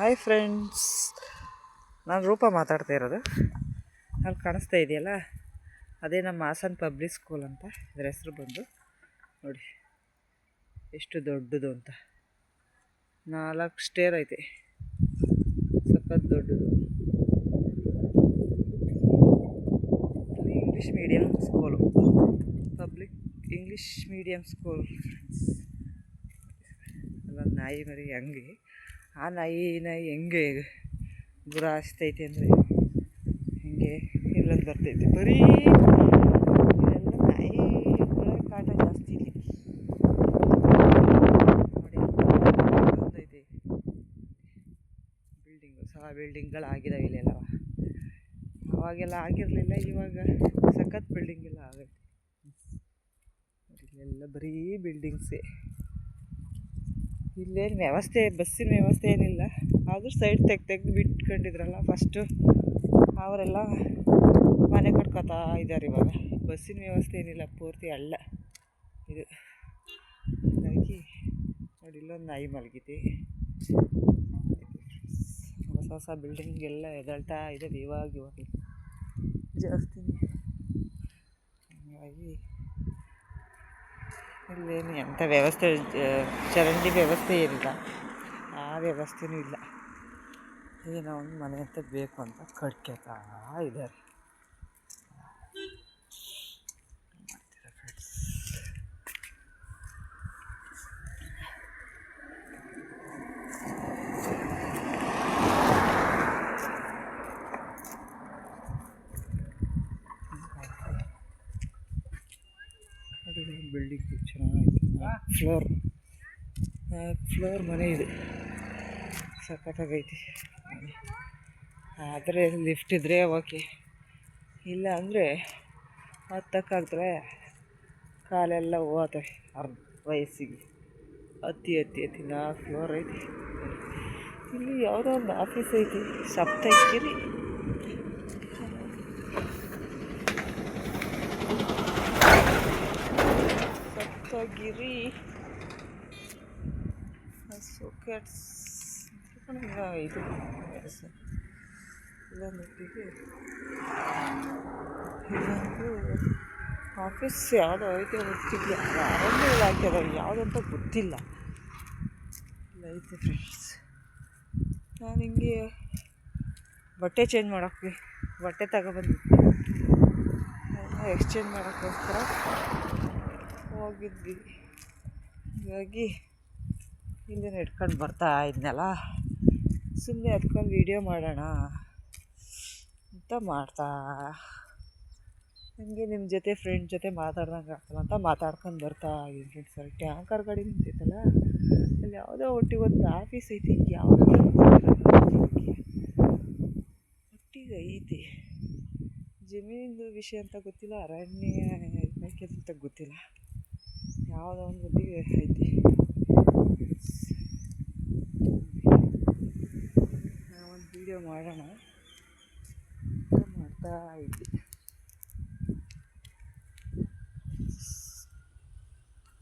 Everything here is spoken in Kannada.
ಹಾಯ್ ಫ್ರೆಂಡ್ಸ್ ನಾನು ರೂಪ ಮಾತಾಡ್ತಾ ಇರೋದು. ಅಲ್ಲಿ ಕಾಣಿಸ್ತಾ ಇದೆಯಲ್ಲ? ಅದೇ ನಮ್ಮ ಹಾಸನ್ ಪಬ್ಲಿಕ್ ಸ್ಕೂಲ್ ಅಂತ ಇದ್ರ ಹೆಸರು ಬಂದು. ನೋಡಿ, ಎಷ್ಟು ದೊಡ್ಡದು ಅಂತ. ನಾಲ್ಕು ಸ್ಟೇರ್ ಐತೆ. ಸಖತ್ ದೊಡ್ಡದು. English medium school public English medium school friends ಅಲ್ಲ ನಾಯಿ ಮರಿ ಹಂಗೆ. ಆ ನಾಯಿ ನಾಯಿ ಹೆಂಗೆ ಗುರ ಹಚ್ತೈತೆ ಅಂದರೆ ಹಿಂಗೆ ಇಲ್ಲೊಂದು ಬರ್ತೈತೆ? ಬರೀ ಇವೆಲ್ಲ ನಾಯಿ ಕಾಟ ಜಾಸ್ತಿ ಇಲ್ಲಿ. ನೋಡಿ ಬಿಲ್ಡಿಂಗು, ಸಹ ಬಿಲ್ಡಿಂಗ್ಗಳಾಗಿದ್ದಾವೆ ಇಲ್ಲೆಲ್ಲ. ಅವಾಗೆಲ್ಲ ಆಗಿರಲಿಲ್ಲ, ಇವಾಗ ಸಖತ್ ಬಿಲ್ಡಿಂಗ್ ಎಲ್ಲ ಆಗೈತೆ ಇಲ್ಲೆಲ್ಲ ಬರೀ ಬಿಲ್ಡಿಂಗ್ಸೇ. ಇಲ್ಲೇನು ವ್ಯವಸ್ಥೆ, ಬಸ್ಸಿನ ವ್ಯವಸ್ಥೆ ಏನಿಲ್ಲ. ಆದರೂ ಸೈಡ್ ತೆಗ್ದು ತೆಗ್ದು ಬಿಟ್ಕೊಂಡಿದ್ರಲ್ಲ ಫಸ್ಟು ಅವರೆಲ್ಲ ಮನೆ ಕಟ್ಕೋತಾ ಇದ್ದಾರೆ ಇವಾಗ. ಬಸ್ಸಿನ ವ್ಯವಸ್ಥೆ ಏನಿಲ್ಲ, ಪೂರ್ತಿ ಅಲ್ಲ. ಇದು ಹಾಗಾಗಿ ನೋಡಿ, ಇಲ್ಲೊಂದು ನಾಯಿ ಮಲಗಿದೆ. ಹೊಸ ಹೊಸ ಬಿಲ್ಡಿಂಗ್ ಎಲ್ಲ ಎದಳ್ತಾ ಇದೆ ಇವಾಗ ಇವಾಗ ಜಾಸ್ತಿ ಹಾಗಾಗಿ ಇಲ್ಲೇನು ಎಂಥ ವ್ಯವಸ್ಥೆ ಚರಂಡಿ ವ್ಯವಸ್ಥೆ ಏನಿಲ್ಲ. ಆ ವ್ಯವಸ್ಥೆನೂ ಇಲ್ಲ. ಏನೋ ಒಂದು ಮನೆ ಅಂತ ಬೇಕು ಅಂತ ಕಟ್ಕೋತಾ ಇದ್ದಾರೆ. ಬಿಲ್ಡಿಂಗ್ ನಾಲ್ಕು ಫ್ಲೋರ್ ಫ್ಲೋರ್ ಮನೆ ಇದೆ. ಸಖತ್ತಾಗೈತಿ. ಆದರೆ ಲಿಫ್ಟ್ ಇದ್ದರೆ ಓಕೆ ಇಲ್ಲ ಅಂದರೆ ಹತ್ತಕ್ಕಾಗ್ತವೆ ಕಾಲೆಲ್ಲ ಹೋಗ್ತವೆ ಅರ್ಧ ವಯಸ್ಸಿಗೆ. ಹತ್ತಿ ಹತ್ತಿ ಹತ್ತಿ ನಾಲ್ಕು ಫ್ಲೋರ್ ಐತಿ. ಇಲ್ಲಿ ಯಾವುದೋ ಒಂದು ಆಫೀಸ್ ಐತಿ. ಸಪ್ತಗಿರಿ ಸಪ್ತಗಿರಿ ಸೋಕೆಟ್ಸ್ ಇದು. ಇಲ್ಲೊಂದು ಇಲ್ಲೊಂದು ಆಫೀಸ್ ಯಾವುದೋ ಐತೆ ಗೊತ್ತಿಲ್ಲ. ಯಾವುದಂತ ಯಾವುದು ಅಂತ ಗೊತ್ತಿಲ್ಲ. ಇಲ್ಲ, ಐತೆ ಫ್ರೆಂಡ್ಸ್ ನಾನು ಹಿಂಗೆ ಬಟ್ಟೆ ಚೇಂಜ್ ಮಾಡೋಕ್ಕೆ ಬಟ್ಟೆ ತಗೊಬಂದಿದ್ದೆ ಎಕ್ಸ್ಚೇಂಜ್ ಮಾಡೋಕ್ಕೋಸ್ಕರ. ಹೋಗಿದ್ವಿ. ಹೋಗಿ ಹಿಂದೆ ಹಿಡ್ಕೊಂಡು ಬರ್ತಾ ಇದ್ನಲ್ಲ? ಸುಮ್ಮನೆ ಅದಕ್ಕೊಂದು ವೀಡಿಯೋ ಮಾಡೋಣ ಅಂತ ಮಾಡ್ತಾ. ಹಂಗೆ ನಿಮ್ಮ ಜೊತೆ ಫ್ರೆಂಡ್ ಜೊತೆ ಮಾತಾಡ್ದಂಗೆ ಆಗ್ತಲ್ಲ ಅಂತ ಮಾತಾಡ್ಕೊಂಡು ಬರ್ತಾ ಇದ್ದೀನಿ ಫ್ರೆಂಡ್ಸ್ ಟ್ಯಾಂಕರ್ ಗಾಡಿ ನಿಂತೈತಲ್ಲ? ಅಲ್ಲಿ ಯಾವುದೋ ಒಟ್ಟಿಗೆ ಒಂದು ಆಫೀಸ್ ಐತಿ ಯಾವುದೋ ಒಟ್ಟಿಗೆ ಐತಿ. ಜಮೀನಿಂದು ವಿಷಯ ಅಂತ ಗೊತ್ತಿಲ್ಲ, ಅರಣ್ಯ ಅಂತ ಗೊತ್ತಿಲ್ಲ. ಯಾವುದೋ ಒಂದು ಒಟ್ಟಿಗೆ ಐತಿ ನಾವು ಒಂದು ವೀಡಿಯೋ ಮಾಡೋಣ. ಮಾಡ್ತಾ ಇದ್ವಿ.